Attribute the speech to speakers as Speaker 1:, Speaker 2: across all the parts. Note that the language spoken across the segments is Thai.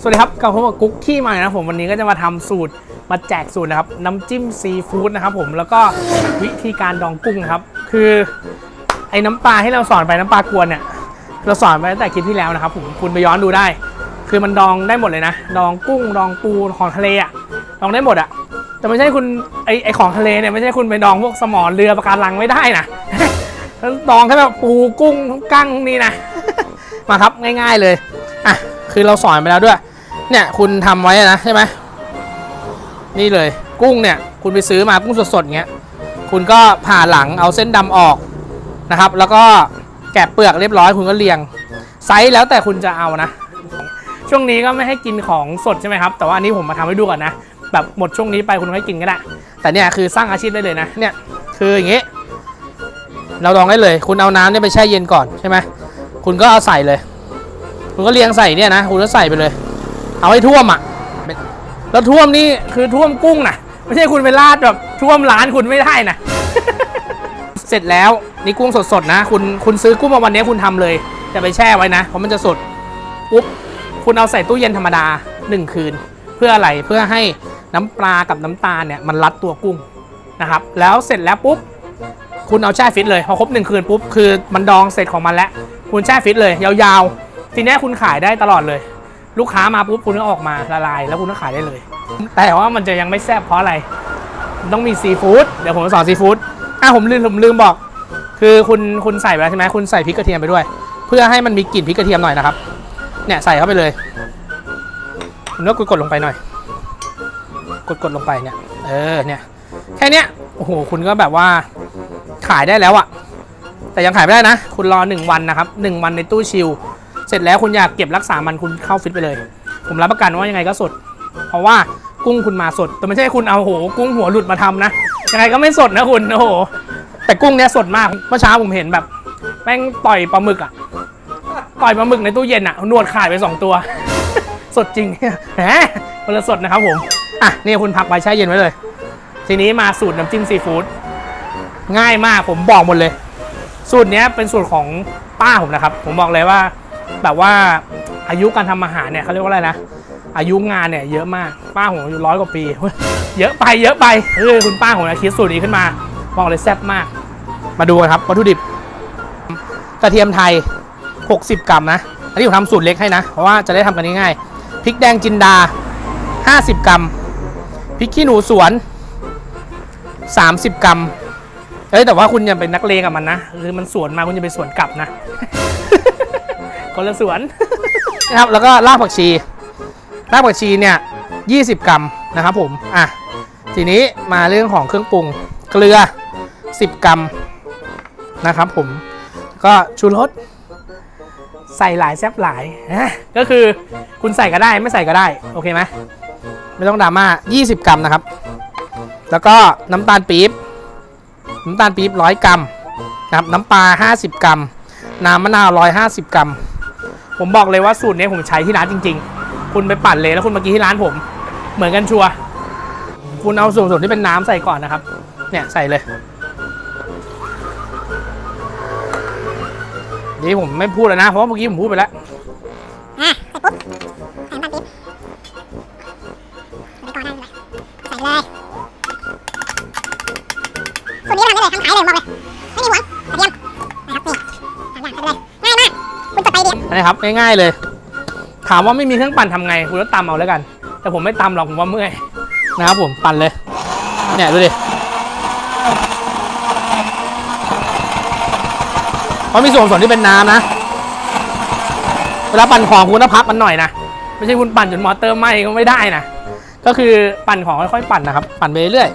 Speaker 1: สวัสดีครับกับผมกับกุ๊กขี้ใหม่นะผมวันนี้ก็จะมาทำสูตรมาแจกสูตรนะครับน้ำจิ้มซีฟู้ดนะครับผมแล้วก็วิธีการดองกุ้งนะครับ คือไอ้น้ำปลาที่เราสอนไปน้ำปลากวนเนี่ยเราสอนไปตั้งแต่คลิปที่แล้วนะครับผมคุณไปย้อนดูได้ คือมันดองได้หมดเลยนะ ดองกุ้งดองปูของทะเลอะดองได้หมดอะแต่ไม่ใช่คุณไอไอของทะเลเนี่ยไม่ใช่คุณไปดองพวกสมอเรือปะการังไม่ได้นะดองแค่แบบปูกุ้งกั้งนี่นะมาครับง่าย ๆเลย คือเราสอนไปแล้วด้วย เนี่ยคุณทำไว้นะใช่ไหมนี่เลยกุ้งเนี่ยคุณไปซื้อมากุ้งสดๆเงี้ยคุณก็ผ่าหลังเอาเส้นดำออกนะครับ แล้วก็แกะเปลือกเรียบร้อยคุณก็เรียง ไซส์แล้วแต่คุณจะเอานะ ช่วงนี้ก็ไม่ให้กินของสดใช่ไหมครับ แต่ว่าอันนี้ผมมาทำให้ดูก่อนนะ แบบหมดช่วงนี้ไปคุณไม่กินก็ได้ แต่เนี่ยคือสร้างอาชีพได้เลยนะ เนี่ยคืออย่างงี้ เราลองได้เลย คุณเอาน้ำเนี่ยไปแช่เย็นก่อนใช่ไหม คุณก็เอาใส่เลย คุณก็เรียงใส่เนี่ยนะคุณก็ใส่ไปเลย เอาให้ท่วมอะแล้วท่วมนี่คือท่วมกุ้งนะไม่ใช่คุณไปราดแบบท่วมร้านคุณไม่ได้นะเสร็จแล้วนี่กุ้งสดๆนะ คุณคุณซื้อกุ้งมาวันนี้คุณทำเลยจะไปแช่ไว้นะ เพราะมันจะสดปุ๊บคุณเอาใส่ตู้เย็นธรรมดา 1 คืน เพื่ออะไรเพื่อให้น้ำปลากับน้ำตาลเนี่ยมันรัดตัวกุ้งนะครับ แล้วเสร็จแล้วปุ๊บคุณเอาแช่ฟิตเลยพอครบหนึ่งคืนปุ๊บคือมันดองเสร็จของมันแล้ว คุณแช่ฟิตเลย ยาวๆ ทีนี้คุณขายได้ตลอดเลย ลูกค้ามาปุ๊บคุณก็ออกมาละลาย แล้วคุณก็ขายได้เลย แต่ว่ามันจะยังไม่แซ่บเพราะอะไร ต้องมีซีฟู้ดเดี๋ยวผมจะสอนซีฟู้ดอะผมลืมผมลืมบอก คือคุณคุณใส่ไปแล้วใช่ไหมคุณใส่พริกกระเทียมไปด้วย เพื่อให้มันมีกลิ่นพริกกระเทียมหน่อยนะครับเนี่ยใส่เข้าไปเลยคุณก็กดลงไปหน่อย กดๆลงไปเนี่ยเออเนี่ยแค่เนี้ยโอ้โหคุณก็แบบว่าขายได้แล้วอะแต่ยังขายไม่ได้นะ คุณรอ 1 วันนะครับ 1 วันในตู้ชิล เสร็จแล้วคุณอยากเก็บรักษามันคุณเข้าฟิตไปเลย ผมรับประกันว่ายังไงก็สด เพราะว่ากุ้งคุณมาสด แต่ไม่ใช่คุณเอาโหกุ้งหัวหลุดมาทำนะ ยังไงก็ไม่สดนะคุณโอ้โห แต่กุ้งเนี้ยสดมาก เมื่อเช้าผมเห็นแบบแม่งต่อยปลาหมึกอะต่อยปลาหมึกในตู้เย็นอะนวดขายไปสองตัว สดจริงแหมคนละสดนะครับผม อะนี่คุณพักไว้แช่เย็นไว้เลย ทีนี้มาสูตรน้ำจิ้มซีฟู้ดง่ายมากผมบอกหมดเลย สูตรเนี้ยเป็นสูตรของป้าผมนะครับ ผมบอกเลยว่า แบบว่าอายุการทำอาหารเนี่ยเขาเรียกว่าอะไรนะ อายุงานเนี่ยเยอะมากป้าผมอายุร้อยกว่าปี เยอะไปเยอะไปเออคุณป้าผมนะคิดสูตรนี้ขึ้นมาบอกเลยแซ่บมาก มาดูกันครับวัตถุดิบกระเทียมไทย 60 กรัมนะ อันนี้ผมทำสูตรเล็กให้นะ เพราะว่าจะได้ทำกันง่ายๆพริกแดงจินดา 50 กรัมพริกขี้หนูสวน 30 กรัมเอ้ยแต่ว่าคุณอย่าเป็นนักเลงกับมันนะ คือมันสวนมาคุณอย่าไปสวนกลับนะ คนละสวน นะครับแล้วก็รากผักชีรากผักชีเนี่ย20 กรัมนะครับผมอะทีนี้มาเรื่องของเครื่องปรุงเกลือ 10 กรัมนะครับผมก็ชูรสใส่หลายแซบหลายนะก็คือคุณใส่ก็ได้ไม่ใส่ก็ได้ โอเคไหมไม่ต้องดราม่า 20 กรัมนะครับ แล้วก็น้ำตาลปี๊บน้ำตาลปี๊บร้อยกรัมนะครับน้ำปลา 50 กรัม น้ำมะนาว 150 กรัม ผมบอกเลยว่าสูตรนี้ผมใช้ที่ร้านจริง ๆ คุณไปปั่นเลยแล้วคุณมากินที่ร้านผม เหมือนกันชัวคุณเอาส่วนผสมที่เป็นน้ำใส่ก่อนนะครับ เนี่ยใส่เลยนี่ผมไม่พูดแล้วนะเพราะเมื่อกี้ผมพูดไปแล้ว
Speaker 2: อะใส่ปุ๊บ นะครับง่าย
Speaker 1: ๆเลย ถามว่าไม่มีเครื่องปั่นทำไง คุณก็ตำเอาแล้วกัน แต่ผมไม่ตำหรอกผมว่าเมื่อยนะครับผมปั่นเลยเนี่ยดูดิเพราะมีส่วนผสมที่เป็นน้ำนะ เวลาปั่นของคุณต้องพักมันหน่อยนะ ไม่ใช่คุณปั่นจนมอเตอร์ไหม้ก็ไม่ได้นะ ก็คือปั่นของค่อยๆปั่นนะครับ ปั่นไปเรื่อย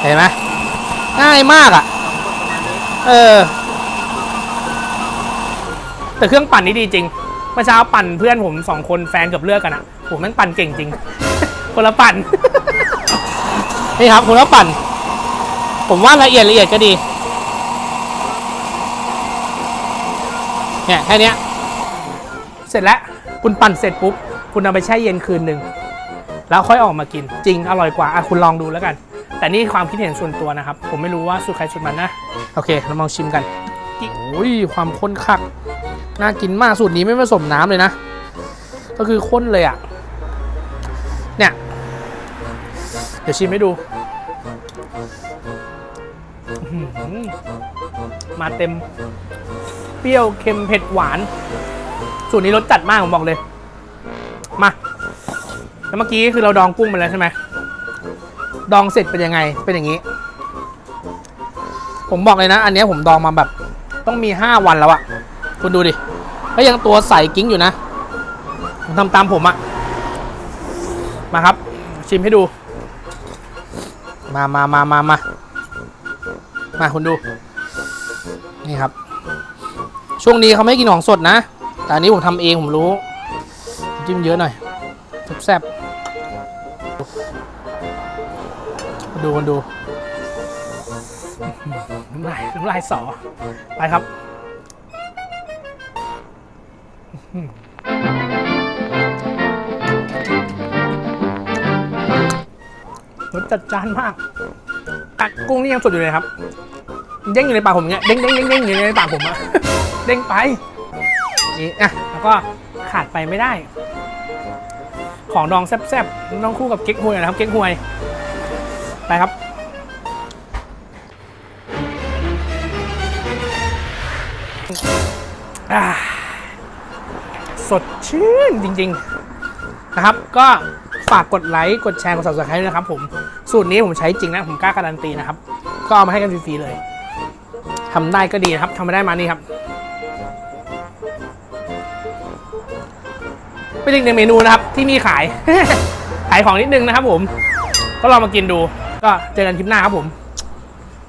Speaker 1: เห็นไหมง่ายมากอะ เออ แต่เครื่องปั่นนี่ดีจริงเมื่อเช้าปั่นเพื่อนผมสองคนแฟนเกับเลือกกันอะผมแม่งปั่นเก่งจริง คนละปั่น นี่ครับคนละปั่น ผมว่าละเอียดละเอียดก็ดี เนี่ยแค่นี้เสร็จแล้วคุณปั่นเสร็จปุ๊บ คุณเอาไปแช่เย็นคืนหนึ่ง แล้วค่อยออกมากิน จริงอร่อยกว่าอะคุณลองดูแล้วกัน แต่นี่ความคิดเห็นส่วนตัวนะครับ ผมไม่รู้ว่าสูตรใครสูตรมันนะ โอเค เรามาชิมกันโอ้ยความข้นคัก น่ากินมากสูตรนี้ไม่ผสมน้ำเลยนะ ก็คือข้นเลยอะ่ะ เนี่ย เดี๋ยวชิมให้ดู มาเต็ม เปรี้ยวเค็มเผ็ดหวาน สูตรนี้รสจัดมากผมบอกเลย มา แล้วเมื่อกี้คือเราดองกุ้งไปแล้วใช่ไหม ดองเสร็จเป็นยังไง เป็นอย่างนี้ ผมบอกเลยนะ อันนี้ผมดองมาแบบ ต้องมี5วันแล้วอะ คุณดูดิก็ยังตัวใสกิ้งอยู่นะผมทำตามผมอะมาครับ ชิมให้ดู มามามามามามาคุณดู นี่ครับ ช่วงนี้เขาไม่กินของสดนะ แต่อันนี้ผมทำเองผมรู้ จิ้มเยอะหน่อยแซ่บดูมันดูน้ำลายน้ำลายสอ ไปครับ รสจัดจานมาก กักกุ้งนี่ยังสดอยู่เลยครับเด้งอยู่ในปากผมเนี้ยเด้งเด้งเด้งเด้งอยู่ในปากผมอะเด้งไปนี่อะแล้วก็ขาดไปไม่ได้ ของดองแซ่บๆต้องคู่กับเก๊กฮวยนะครับเก๊กฮวยไปครับอ่า ดชื่นจริง ๆ นะครับ ก็ฝากกดไลค์กดแชร์กด subscribe ด้วยนะครับผมสูตรนี้ผมใช้จริงนะ ผมกล้าการันตีนะครับ ก็เอามาให้กันฟรีๆเลยทำได้ก็ดีนะครับทำไม่ได้มานี่ครับเป็นอีกหนึ่งเมนูนะครับที่มีขาย ขายของนิดนึงนะครับผม ก็ลองมากินดู ก็เจอกันคลิปหน้าครับผม